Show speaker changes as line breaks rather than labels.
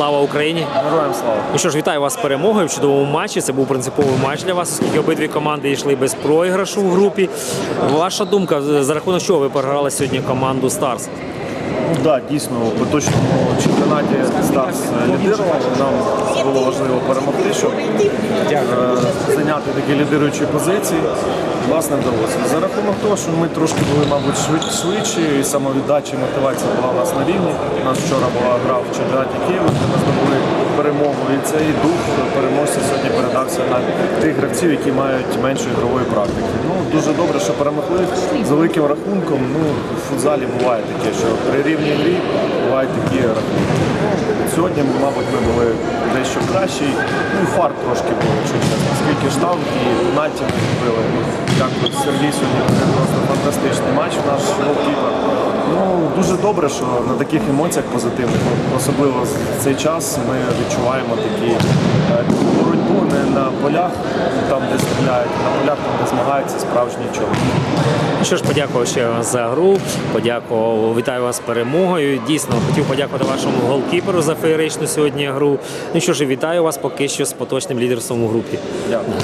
Слава Україні!
Героям слава.
Ну що ж, вітаю вас з перемогою в чудовому матчі. Це був принциповий матч для вас, оскільки обидві команди йшли без програшу в групі. Ваша думка, за рахунок чого ви програли сьогодні команду Старс?
Ну да, дійсно, у поточному чемпіонаті Старс лідирував. Нам було важливо перемогти, щоб е, зайняти такі лідируючі позиції. Власне, вдалося. За рахунок того, що ми трошки були, мабуть, швид- швидші, і самовіддача, і мотивація була у нас на рівні. У нас вчора була гра в чемпіонаті Києва, де ми здобули перемогу. І цей дух переможця сьогодні передався на тих гравців, які мають менше ігрової практики. Ну, дуже добре, що перемогли з великим рахунком. Ну, в футзалі буває таке, що при рівній грі бувають такі рахунки. Сьогодні, мабуть, ми були дещо кращі. Ну і фарт трошки був, якщо чесно. Скільки штанг і ми зробили. Дякую, Сергій сьогодні просто фантастичний матч наш голкіпер. Ну, дуже добре, що на таких емоціях позитивних, особливо в цей час, ми відчуваємо такі е, боротьбу не на полях, там, де стріляють, а на полях, там, де змагаються справжні чоловіки.
Що ж, подякував ще вас за гру. Подякував, вітаю вас з перемогою. Дійсно, хотів подякувати вашому голкіперу за феєричну сьогодні гру. Ну що ж, вітаю вас поки що з поточним лідерством у групі.
Дякую.